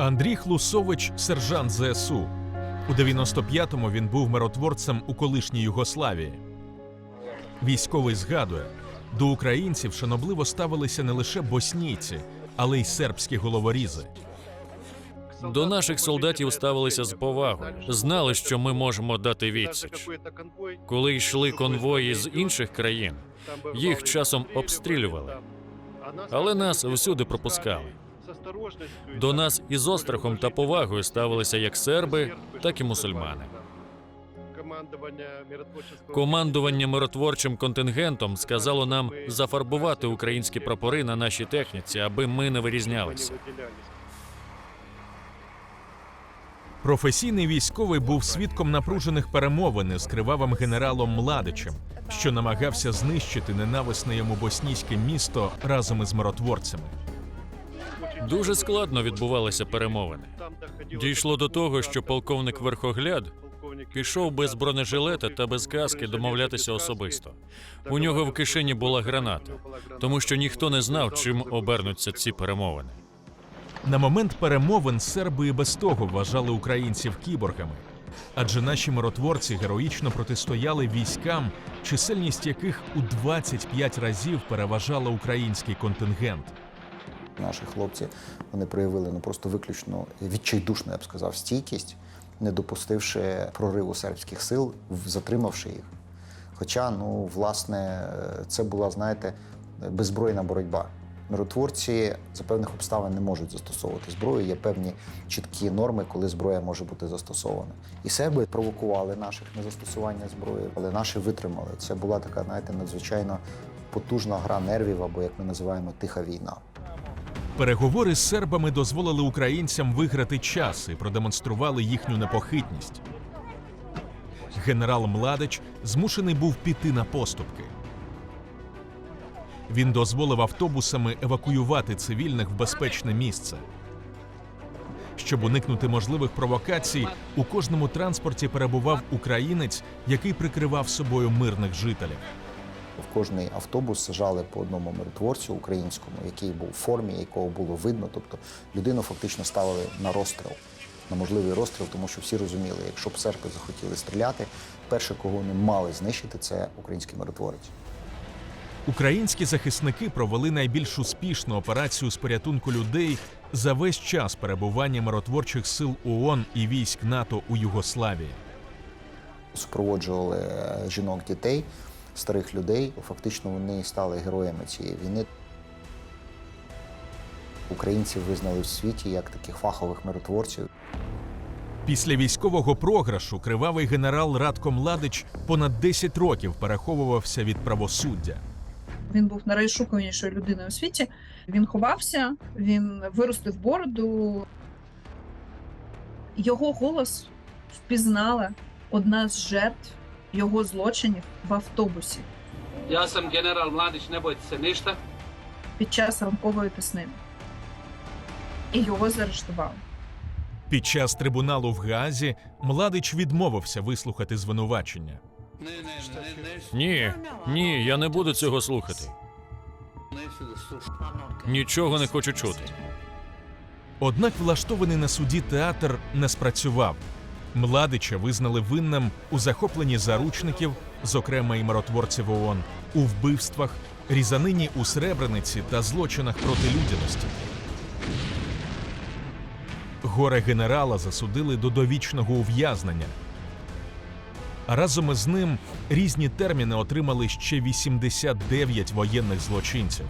Андрій Хлусович, сержант ЗСУ. У 95-му він був миротворцем у колишній Югославії. Військовий згадує, до українців шанобливо ставилися не лише боснійці, але й сербські головорізи. До наших солдатів ставилися з повагою, знали, що ми можемо дати відсіч. Коли йшли конвої з інших країн, їх часом обстрілювали, але нас всюди пропускали. До нас із острахом та повагою ставилися як серби, так і мусульмани. Командування миротворчим контингентом сказало нам зафарбувати українські прапори на нашій техніці, аби ми не вирізнялися. Професійний військовий був свідком напружених перемовин з кривавим генералом Младичем, що намагався знищити ненависне йому боснійське місто разом із миротворцями. Дуже складно відбувалися перемовини. Дійшло до того, що полковник Верхогляд пішов без бронежилета та без каски домовлятися особисто. У нього в кишені була граната, тому що ніхто не знав, чим обернуться ці перемовини. На момент перемовин серби і без того вважали українців кіборгами, адже наші миротворці героїчно протистояли військам, чисельність яких у 25 разів переважала український контингент. Наші хлопці вони проявили ну просто виключно відчайдушну, я б сказав, стійкість, не допустивши прориву сербських сил, затримавши їх. Хоча, ну, власне, це була, знаєте, беззбройна боротьба. Миротворці за певних обставин не можуть застосовувати зброю. Є певні чіткі норми, коли зброя може бути застосована. І серби провокували наших на застосування зброї, але наші витримали. Це була така, знаєте, надзвичайно потужна гра нервів, або як ми називаємо тиха війна. Переговори з сербами дозволили українцям виграти час і продемонстрували їхню непохитність. Генерал Младич змушений був піти на поступки. Він дозволив автобусами евакуювати цивільних в безпечне місце. Щоб уникнути можливих провокацій, у кожному транспорті перебував українець, який прикривав собою мирних жителів. В кожний автобус сажали по одному миротворцю українському, який був в формі, якого було видно. Тобто людину фактично ставили на розстріл, на можливий розстріл, тому що всі розуміли, якщо б серби захотіли стріляти, перше, кого вони мали знищити, це український миротворець. Українські захисники провели найбільш успішну операцію з порятунку людей за весь час перебування миротворчих сил ООН і військ НАТО у Югославії. Супроводжували е, жінок, дітей, старих людей. Фактично вони стали героями цієї війни. Українців визнали в світі як таких фахових миротворців. Після військового програшу кривавий генерал Радко Младич понад 10 років переховувався від правосуддя. Він був найшуканішою людиною у світі. Він ховався, він виростив бороду. Його голос впізнала одна з жертв його злочинів в автобусі Ja sam general Mladić, ne bojte se під час ранкової пісни. І його заарештували. Під час трибуналу в Гаазі Младич відмовився вислухати звинувачення. Ні, ні, я не буду цього слухати. Нічого не хочу чути. Однак влаштований на суді театр не спрацював. Младича визнали винним у захопленні заручників, зокрема і миротворців ООН, у вбивствах, різанині у Сребрениці та злочинах проти людяності. Горе генерала засудили до довічного ув'язнення. Разом із ним різні терміни отримали ще 89 воєнних злочинців.